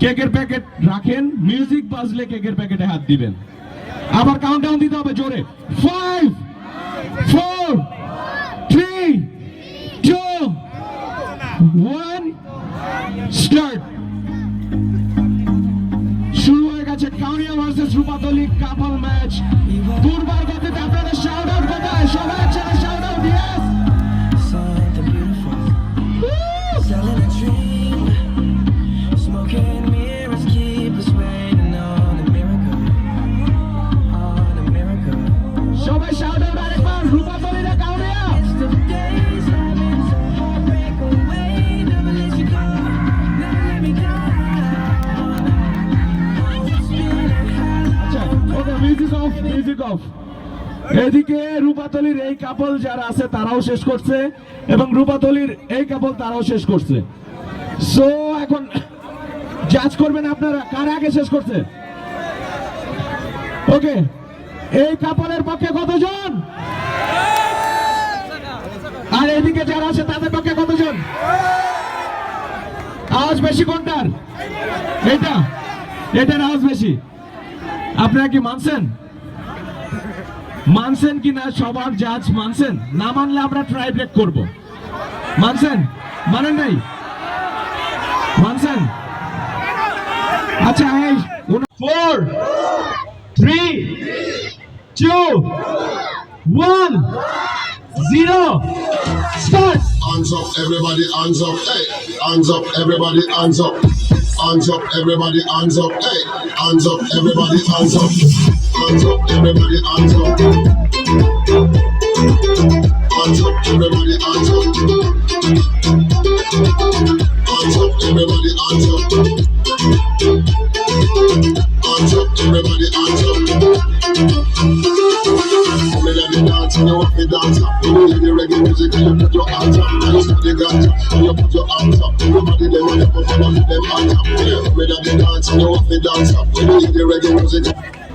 কেকের প্যাকেট রাখেন মিউজিক বাজলে কেকের প্যাকেটে হাত দিবেন। আবার কাউন্টডাউন দিতে হবে জোরে। Five four three two one start শুরু হয়ে গেছে কাউনিয়া ভার্সেস রূপাতলি কাপাল ম্যাচ দুর্বার গতিতে আপনারা শাউট আউট কোথায়? সবাই মিউজিক অফ মিউজিক অফ এদিকে রূপাতলির এই কাপল যারা আছে, তারাও শেষ করছে এবং রূপাতলির এই কাপল তারাও শেষ করছে। সো এখন জাজ করবেন আপনারা, কার আগে শেষ করছে? ওকে এই কাপলের পক্ষে কতজন? আর এদিকে যারা আছে, তাদের পক্ষে কতজন? আওয়াজ বেশি কোনটার? এটা এটার আওয়াজ বেশি। আপনারা কি মানছেন? মানছেন কি না, সবার জাজ মানছেন। না মানলে আমরা ট্রাই ব্রেক করব। মানছেন? মানেন নাই? মানছেন? আচ্ছা four three two, one, zero. Start. Hands up, everybody, hands up, hey, hands up, everybody, hands up. Hands up, everybody, hands up, hey, hands up, everybody, hands up. Hands up, everybody, hands up. Hands up, everybody, hands up. Hands up, everybody, hands up. Hands up, everybody, hands up. In and dance want to up. You hear the reggae music and you put your hands up. And you put the ganja and you put your hands up. Everybody them and you put them up, hands up. In and dance and you want to dance up. You hear the reggae music.